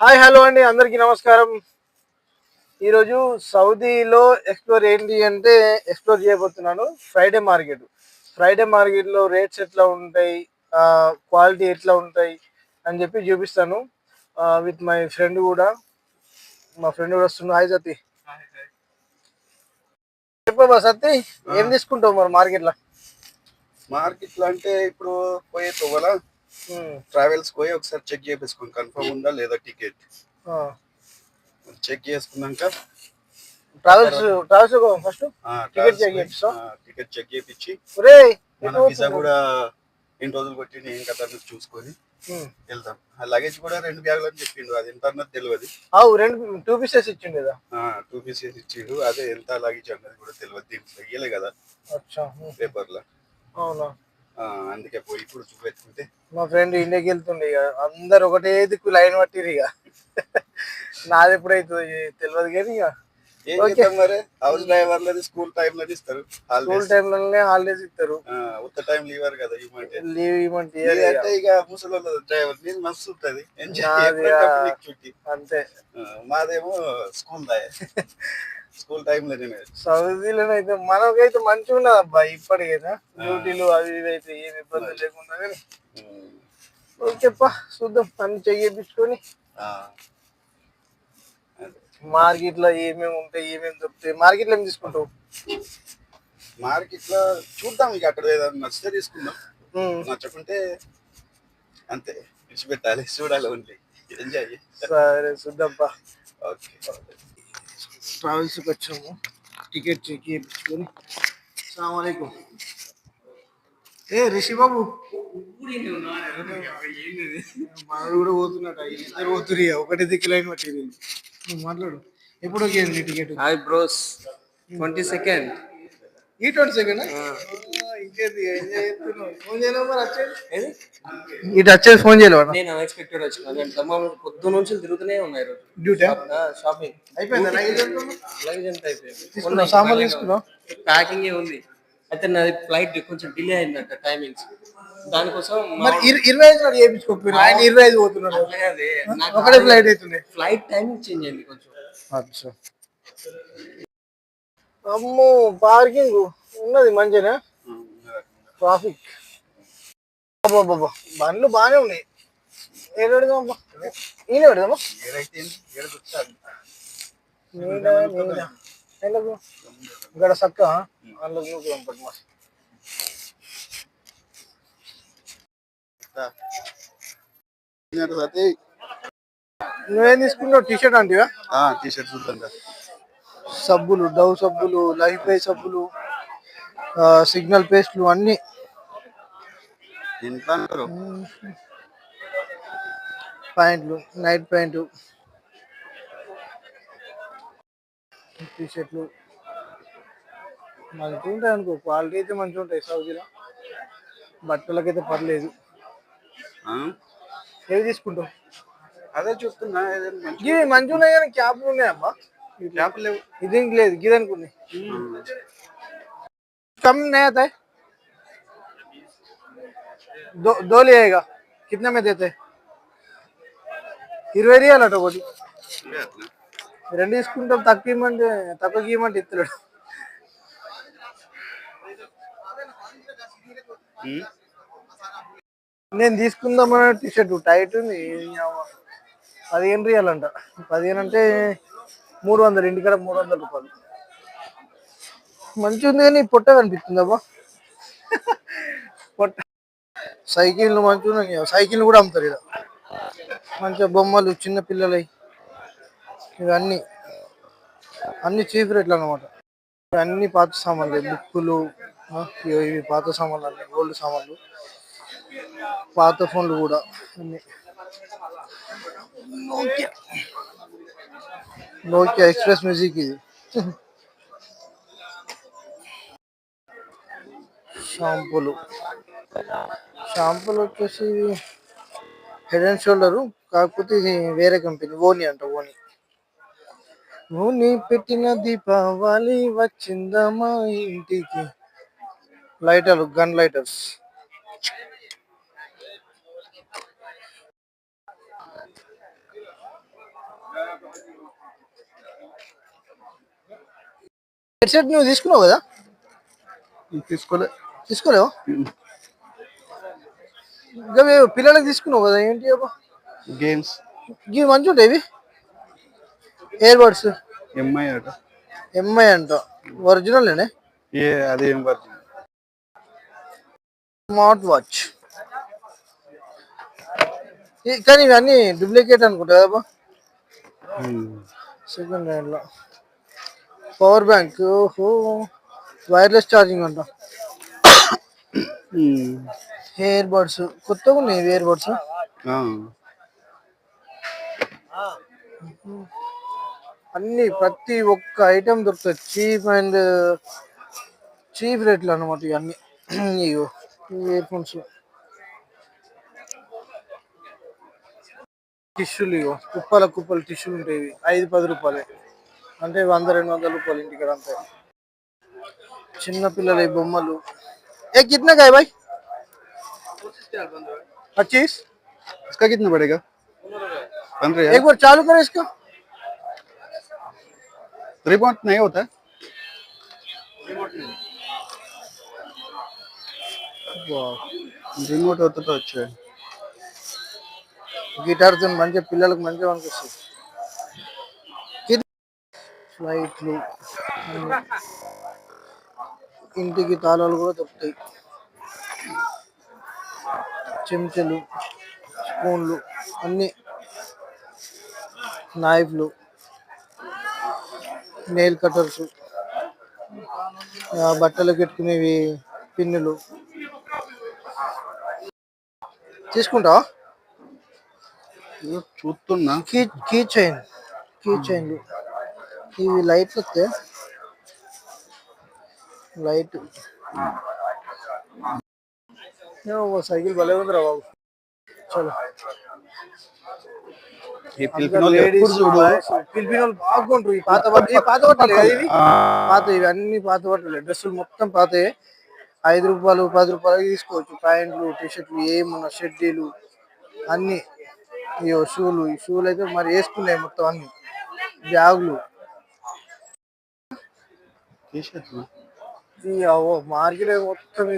Hi hello అండి. అందరికీ నమస్కారం. ఈరోజు సౌదీలో ఎక్స్ప్లోర్ ఏంటి అంటే ఎక్స్ప్లోర్ చేయబోతున్నాను. Friday market. ఫ్రైడే మార్కెట్లో రేట్స్ ఎట్లా ఉంటాయి? క్వాలిటీ ఎట్లా ఉంటాయి? అని చెప్పి చూపిస్తాను. విత్ మై ఫ్రెండ్ కూడా. మా ఫ్రెండ్ కూడా వస్తున్నాడు. హాయ్ సతీ. చెప్పబా సతీ? ఏం తీసుకుంటావు మరి మార్కెట్లో? మార్కెట్లో అంటే ఇప్పుడు పోయే తోవల? ట్రావెల్స్ పోయి ఒకసారి చెక్ చేపించుకోండి కన్ఫర్మ్ ఉందా లేదా టికెట్ చెక్ చేసుకున్నాక travels travels first Ticket check చేపిస్తా? టికెట్ చెక్ చేపించి ఒరే మన వీసా కూడా ఎన్ని రోజులు కొట్టి ఏం కథ చూసుకొని వెళ్దాం. ఆ లగేజ్ కూడా రెండు బ్యాగులు అని చెప్పిండు. అది ఎంత అన్నది తెలియదు రెండు టూ పీసెస్ ఇచ్చిండు కదా? టూ పీసెస్ ఇచ్చిండు. అదే ఎంత లగేజ్ అన్నది కూడా తెలియదు దీంట్లో ఇయ్యలే కదా అచ్చా. పేపర్లో అవునా? అందుకే పోయి ఇప్పుడు చూపెట్టుకుంటే మా ఫ్రెండ్ ఇండియాకి వెళ్తుండే ఇక. అందరు ఒకటే దిక్కు లైన్ పట్టిరు ఇక. నాది ఎప్పుడైతుంది తెలియదు కానీ ఇక. ఏం చేద్దాం మరి? హౌస్ డ్రైవర్లది స్కూల్ టైంలో ఇస్తారు. స్కూల్ హాలిడేస్ టైంలోనే హాలిడేస్ ఇస్తారు. ఉత్త టైం లీవర్ కదా ఇవ్వమంటే లీవ్ ఇవ్వమంటే అంటే ఇక. ముసలి డ్రైవర్ నేను మస్తు ఉంటది. చుట్టి అంతే. మాదేమో స్కూల్ స్కూల్ సౌదీలో అయితే మనకైతే మంచిగా ఉన్నది అబ్బా ఇప్పటికైతే డ్యూటీలు అవి ఇవి అయితే ఏమి ఇబ్బంది లేకుండా కానీ. ఓకేప్పా చూద్దాం. అన్ని చెయ్యించుకొని మార్కెట్లో ఏమేమి ఉంటాయి ఏమేమి దొరుకుతాయి మార్కెట్లో ఏం తీసుకుంటావు? మార్కెట్లో చూద్దాం ఇక అక్కడ ఏదైనా నచ్చితే తీసుకుందాం. నచ్చకుంటే అంతే విడిచిపెట్టాలి చూడాలి ఓన్లీ. ఎంజాయ్ సరే చూద్దాంపా. ఓకే. ట్రావెల్స్కి వచ్చాము. టికెట్ చెక్ చేయించుకొని. అస్సలాము ఏ రిషి బాబు. మనడు కూడా పోతున్నట ఇద్దరు పోతురి ఒకటి దిక్కు లైన్ పట్టి నువ్వు మాట్లాడు. ఎప్పుడు వచ్చింది ticket? Hi bros. Twenty second. ఈ ట్వంటీ సెకండ్ ఫోన్ ఇటు వచ్చేది ఫోన్ చేయలేవు? నేను అన్ఎక్స్పెక్టెడ్ వచ్చిన. నేను దమ్మం పొద్దు నుంచి తిరుగుతూనే ఉన్నాయి రోజు డ్యూటీ షాపింగ్ అయిపోయిందా? లగేజ్ ఎంత అయిపోయింది. సామాన్లు తీసుకున్నావు? ప్యాకింగ్ ఉంది. అయితే నాది ఫ్లైట్ కొంచెం డిలే అయిందంట టైమింగ్స్ దానికోసం మరి ఇర- ఇరవై ఐదు నాడు చేయించుకోకపోయినా ఆయన ఇరవై ఐదు పోతున్నాడు. ఒకటే ఫ్లైట్ అవుతుంది. ఫ్లైట్ టైమింగ్ చేంజ్ అయింది కొంచెం. అచ్చా. అమ్మో పార్కింగ్ ఉన్నది మంచిగా ట్రాఫిక్ బాబా బండ్లు బాగానే ఉన్నాయి. ఏడు పెడదామబ్బా ఈయన పెడదామా? నీడ నీడ ఎందుకు? ఇక్కడ సక్క. అందులో పట్టు మరి సతీ నువ్వేం తీసుకున్నావు? టీ షర్ట్ అంటివా? టీ షర్ట్ చూద్దాం సబ్బులు డవ్ సబ్బులు లైఫ్ బై సబ్బులు సిగ్నల్ పేస్ట్లు అన్నీ. ప్యాంట్లు నైట్ ప్యాంటు టీ షర్ట్లు మంచిగా ఉంటాయి అనుకో. క్వాలిటీ అయితే మంచిగా ఉంటాయి సౌదీలో. బట్టలకైతే పర్లేదు? ఏవి తీసుకుంటావు అదే చూస్తున్నా ఏదైనా మంచి ఇవి మంచిగా ఉన్నాయి కానీ క్యాప్లు ఉన్నాయమ్మా చేపలు లేవు ఇది ఇంక లేదు గిది అనుకున్నాయి कम नहीं आता है दो दो लिएगा कितने में देते ఇరవై రియాలు అట ఒకటి ఇవే అట్లా. రెండు తీసుకుంటాం తక్కువ ఇవ్వమంటే తక్కువ ఇవ్వమంటే ఇస్తలేడు ఉమ్. నేను తీసుకుందామన్న టీ షర్ట్ టైట్ ఉంది. పదిహేను రియాలు అంట పదిహేను అంటే మూడు వందలు. ఇంటికాడ మూడు వందల రూపాయలు. మంచి ఉంది కానీ పొట్ట కనిపిస్తుంది అబ్బా. పొట్ట. సైకిల్ మంచిగా ఉన్నాయి. సైకిల్ కూడా అమ్ముతారు ఇలా మంచిగా బొమ్మలు చిన్న పిల్లలవి ఇవన్నీ. అన్ని చీఫ్ రేట్లు అన్నమాట. అన్ని పాత సామాన్లు. బుక్కులు ఇవి ఇవి పాత సామాన్లు అన్ని గోల్డ్ సామాన్లు. పాత ఫోన్లు కూడా అన్ని. నోకియా నోకియా ఎక్స్ప్రెస్ మ్యూజిక్ ఇది. షాంపూలు. షాంపూలు వచ్చేసి హెడ్ అండ్ షోల్డరు కాకపోతే ఇది వేరే కంపెనీ ఓని అంట ఓని. ఓని పెట్టిన దీపావళి వచ్చిందా మా ఇంటికి? లైటర్లు గన్ లైటర్స్ హెడ్సెట్ నువ్వు తీసుకున్నావు కదా? తీసుకోలే. తీసుకోలేవు ఇంకా పిల్లలకి తీసుకున్నావు కదా ఏంటి అబ్బా? గేమ్స్ ఇవి మంచి ఉంటాయి ఇవి? ఇయర్ బడ్స్ ఎంఐ అట. ఎంఐ అంట. ఒరిజినల్ ఏ అదేం స్మార్ట్ వాచ్ కానీ ఇవన్నీ డూప్లికేట్ అనుకుంటా కదా సెకండ్ హ్యాండ్లో. పవర్ బ్యాంక్ ఓహో. వైర్లెస్ ఛార్జింగ్ అంట. హెయిర్ బడ్స్ కొత్తగా ఉన్నాయి ఇయర్ బడ్స్ అన్ని ప్రతి ఒక్క ఐటెం దొరుకుతుంది చీప్ అండ్ చీప్ రేట్లు అన్నమాట ఇవన్నీ ఇగో ఇయర్ ఫోన్స్ టిష్యూలు ఇగో కుప్పల కుప్పలు టిష్యూలు ఉంటాయి. ఐదు పది రూపాయలే. अंत वूपाय రెండు వందల రూపాయలు ఇంటికి అంతే. చిన్నపిల్లల पच्चीस इसका कितना पड़ेगा पंद्रह एक बार चालू करो इसका रिपोर्ट नहीं होता है रिमोट होता तो अच्छा है गिटार तो मैं पिल मन ఫ్లైట్లు అన్ని. ఇంటికి తాళాలు కూడా దొరుకుతాయి. చెంచాలు స్పూన్లు అన్ని నైఫ్లు నెయిల్ కట్టర్స్ బట్టలు పెట్టుకునేవి పిన్నులు. తీసుకుంటావా? ఇదిగో చూస్తున్నా. కీ కీ చైన్ కీ చైన్లు ఇవి లైట్లు వస్తే లైట్. సైకిల్ భలే ఉందిరా బాబు. చలో. ఈ పిలిపినోళ్ళు ఎప్పుడు చూడు? పిలిపినోళ్ళు బాగుంటారు ఈ పాత బట్టలు. ఈ పాత బట్టలు కదా ఇవి పాత ఇవి అన్ని పాత బట్టలు. డ్రెస్సులు మొత్తం పాతయే. ఐదు రూపాయలు పది రూపాయలకి తీసుకోవచ్చు. ప్యాంట్లు టీ షర్ట్లు ఏమున్నా షర్టీలు అన్ని. ఇయో షూలు. ఈ షూలు అయితే మరి వేసుకున్నాయి మొత్తం అన్ని. బ్యాగులు. అవో మార్కెట్ మొత్తం.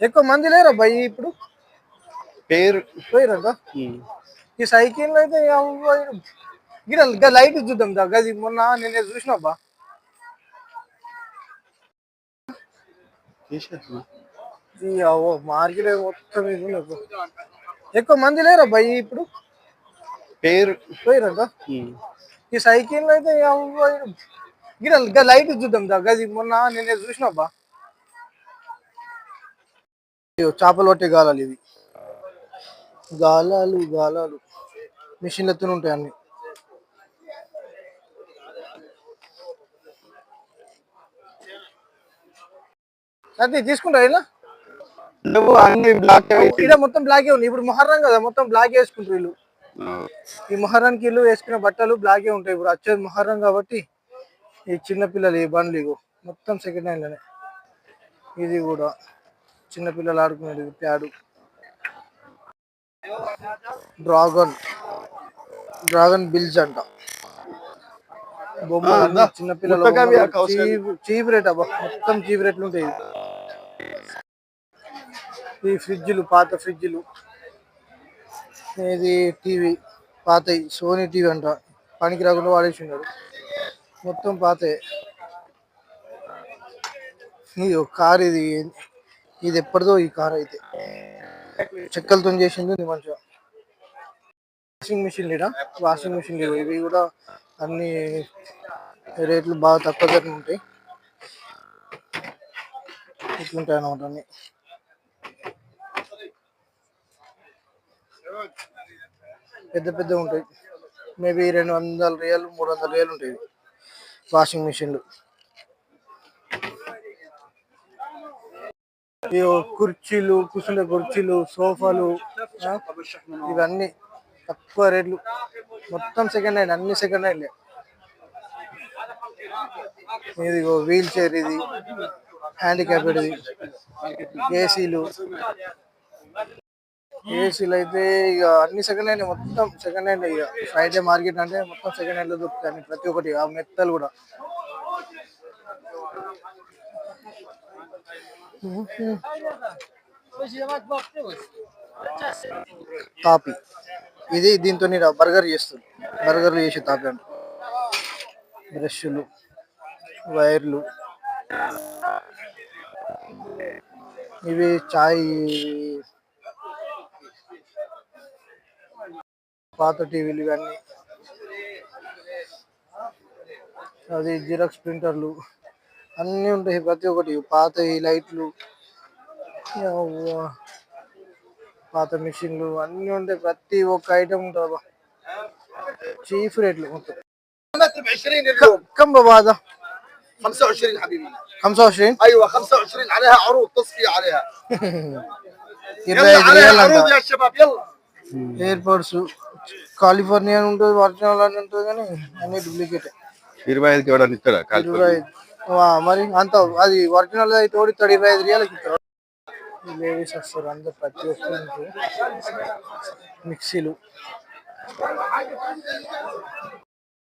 ఎక్కువ మంది లేరా భయ్ ఇప్పుడు పేరు పోయిరంట. ఈ సైకిల్ అయితే గిడ లైట్ చూద్దాం దా గది మొన్న నేను టీ-షర్ట్లు. ఈ అవో మార్కెట్ మొత్తం. ఎక్కువ మంది లేరా భయ్ ఇప్పుడు పేరు పోయిరంట. ఈ సైకిల్ అయితే అవ్వ గిడ గా లైట్ చూద్దాం దా. గది మొన్న నేను చూసినబ్బా ఇయ్యో, చేపలు పట్టే గాలాలు ఇవి. గాలాలు గాలాలు. మిషన్లతో ఉంటాయి అన్ని. అది తీసుకుంటా ఇలా నువ్వు అన్ని బ్లాక్ ఇక్కడ మొత్తం బ్లాకే ఉంది. ఇప్పుడు మొహర్రం కదా మొత్తం బ్లాక్ వేసుకుంటారు వీళ్ళు. ఈ మొహరానికి ఇల్లు వేసుకున్న బట్టలు బ్లాకే ఉంటాయి. ఇప్పుడు వచ్చేది మొహర్రం కాబట్టి ఈ చిన్న పిల్లలు ఈ బండ్లు ఇగో మొత్తం సెకండ్ హ్యాండ్లోనే ఇది కూడా చిన్న పిల్లలు ఆడుకునేది ప్యాడు. డ్రాగన్. డ్రాగన్ బిల్స్ అంట. బొమ్మలు అన్ని చిన్న పిల్లల ముట్టకవి ఆ కౌశల్. చీప్ రేట్ అబ్బా మొత్తం చీప్ రేట్లు ఉంటాయి. ఈ ఫ్రిడ్జ్లు పాత ఫ్రిడ్జ్లు. ఇది టీవీ పాతయి సోనీ టీవీ అంట. పనికి రాకుండా వాడేసి ఉన్నాడు. మొత్తం పాతే. ఇది ఒక కార్ ఇది. ఇది ఎప్పటిదో ఈ కార్ అయితే. చెక్కలతో చేసింది మంచిగా. వాషింగ్ మిషన్ లేడా వాషింగ్ మిషన్ లేవు ఇవి కూడా అన్ని రేట్లు బాగా తక్కువ ధర ఉంటాయి. ఇట్లుంటాయి అన్నమాట అన్ని. పెద్ద పెద్ద ఉంటాయి. మేబీ రెండు వందల రియల్ మూడు వందల రియల్ ఉంటాయి. వాషింగ్ మిషన్లు. కుర్చీలు కూర్చునే కుర్చీలు సోఫాలు ఇవన్నీ తక్కువ రేట్లు. మొత్తం సెకండ్ హ్యాండ్ అన్ని సెకండ్ హ్యాండ్లే ఇది వీల్ చైర్ ఇది హ్యాండిక్యాప్డ్ ఇది ఏసీలు. ఏసీలు అయితే ఇక అన్ని సెకండ్ హ్యాండ్ మొత్తం సెకండ్ హ్యాండ్ ఇక. ఫ్రైడే మార్కెట్ అంటే మొత్తం సెకండ్ హ్యాండ్లో దొరుకుతాయి ప్రతి ఒక్కటి ఆ మెత్తలు కూడా. తాపి. ఇది దీంతో బర్గర్ చేస్తుంది బర్గర్లు చేసి తాపి అంట. బ్రష్లు వైర్లు. ఇవి చాయ్ పాత టీవీలు ఇవన్నీ అది జిరాక్స్ ప్రింటర్లు అన్నీ ఉంటాయి ప్రతి ఒక్కటి పాత ఈ లైట్లు యవ్వా. పాత మిషన్లు అన్నీ ఉంటాయి ప్రతి ఒక్క ఐటమ్ ఉంటుంది చీఫ్ రేట్లు మొత్తం متر ب 20 اليوم كم بابا هذا 25 حبيبي 25 ايوه 25 عليها عروض تصفيه عليها ఇరవై يلا ఐదు عليها వేలు అంట عروض يا شباب يلا ఎయిర్పోర్ట్స్ కాలిఫోర్నియా ఉంటుంది ఒరిజినల్ అని ఉంటుంది కానీ అన్ని డూప్లికేట్. ఇరవై ఐదుకి ఎవడని ఇస్తాడా ఇరవై ఐదు. వా, మరి అంత అది ఒరిజినల్ అయితే ఓడితాడు ఇరవై ఐదు రియాలకి ఇస్తాడు. లేడీస్ వస్తారు అందరు ప్రతి మిక్సీలు.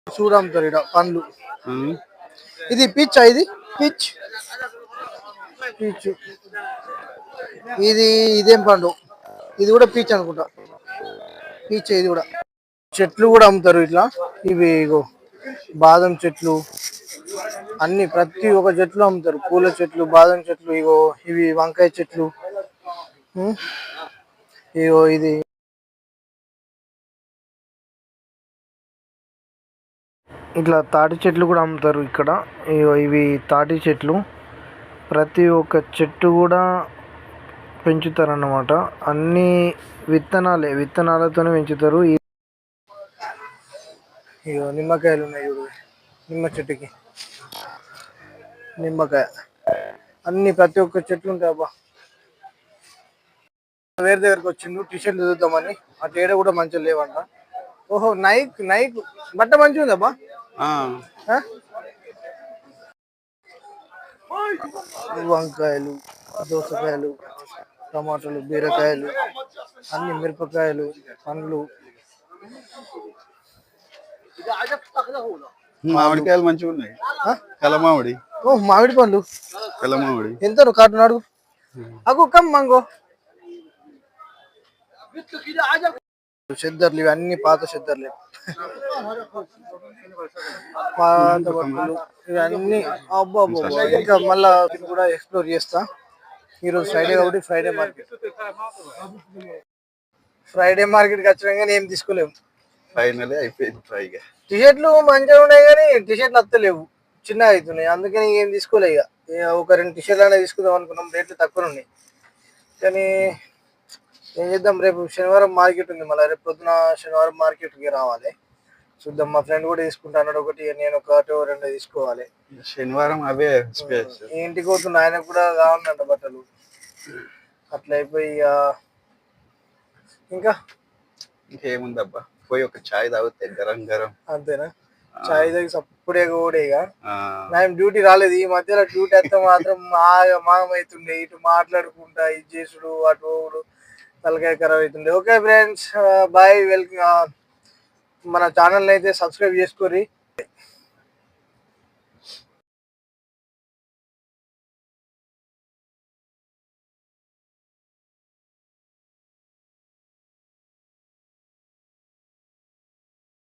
చూడు అమ్ముతారు ఇక్కడ పండ్లు. ఇది పిచ్ ఇది? పిచ్. పిచ్. ఇది ఇదేం పండు? ఇది కూడా పీచ్ అనుకుంటా. పీచ్ ఇది కూడా. చెట్లు కూడా అమ్ముతారు ఇట్లా. ఇవి ఇగో బాదం చెట్లు. అన్ని ప్రతి ఒక్క చెట్లు అమ్ముతారు. పూల చెట్లు బాదం చెట్లు ఇగో ఇవి వంకాయ చెట్లు. ఇగో ఇది. ఇట్లా తాటి చెట్లు కూడా అమ్ముతారు ఇక్కడ. ఇగో ఇవి తాటి చెట్లు. ప్రతి ఒక్క చెట్టు కూడా పెంచుతారు అన్నమాట అన్ని విత్తనాలే విత్తనాలతోనే పెంచుతారు. ఇగో నిమ్మకాయలు ఉన్నాయి చూడు నిమ్మ చెట్టుకి. నిమ్మకాయ. అన్ని ప్రతి ఒక్క చెట్లు ఉంటాయి అబ్బా. వేరే దగ్గరకు వచ్చిండు టీ షర్ట్లు చూద్దామని ఆ తేడ కూడా మంచిగా లేవంట. ఓహో నైక్ నైక్ బట్ట మంచిగా ఉందబ్బా? వంకాయలు దోసకాయలు. టమాటాలు బీరకాయలు అన్ని మిరపకాయలు పండ్లు. మామిడికాయలు మంచిగా ఉన్నాయి? కలమామిడి ఓ మామిడి పండ్లు. కలమామిడి ఎంత కాటు అడుగు అగు కమ్ మంగో. చెద్దర్లు ఇవన్నీ పాత చెద్దర్లే పాత బట్టలు ఇవన్నీ అబ్బా ఇంకా మళ్ళా కూడా ఎక్స్ప్లోర్ చేస్తా. ఈరోజు ఫ్రైడే కాబట్టి ఫ్రైడే మార్కెట్ ఫ్రైడే మార్కెట్కి వచ్చినా కానీ ఏం తీసుకోలేము. ఫైనల్ అయిపోయింది ఫ్రైగా టీ షర్ట్లు మంచిగా ఉన్నాయి కానీ టీ షర్ట్లు వస్తలేవు చిన్నగా అవుతున్నాయి అందుకని ఏం తీసుకోలే ఇక. ఇక ఒక రెండు టీ షర్ట్లు అనేది తీసుకుందాం అనుకున్నాం. రేట్లు తక్కువ ఉన్నాయి. కానీ ఏం చేద్దాం? రేపు శనివారం మార్కెట్ ఉంది మళ్ళీ. రేపు పొద్దున శనివారం మార్కెట్కి రావాలి. చూద్దాం మా ఫ్రెండ్ కూడా తీసుకుంటా అన్నాడు. ఒకటి నేను ఒకటి రెండు తీసుకోవాలి. శనివారం అవే ఇంటికి పోతున్న ఆయన కూడా కావాలంట బట్టలు. అట్లా అయిపోయి ఇక ఇంకా? ఇంకేముందబ్బా? పోయి ఒక చాయ్ తాగితే గరం గరం. అంతేనా? చాయ్ దగ్గర సప్పుడే కూడా ఇక. నేను డ్యూటీ రాలేదు. ఈ మధ్యలో డ్యూటీ వస్తే మాత్రం మాగా మాగమవుతుండే ఇటు మాట్లాడుకుంటా ఇది చేసుడు అటు తలకాయ ఖరాబ్ అవుతుండే. ఓకే ఫ్రెండ్స్ బాయ్ వెల్కమ్ మన ఛానల్ని అయితే సబ్స్క్రైబ్ చేసుకోరి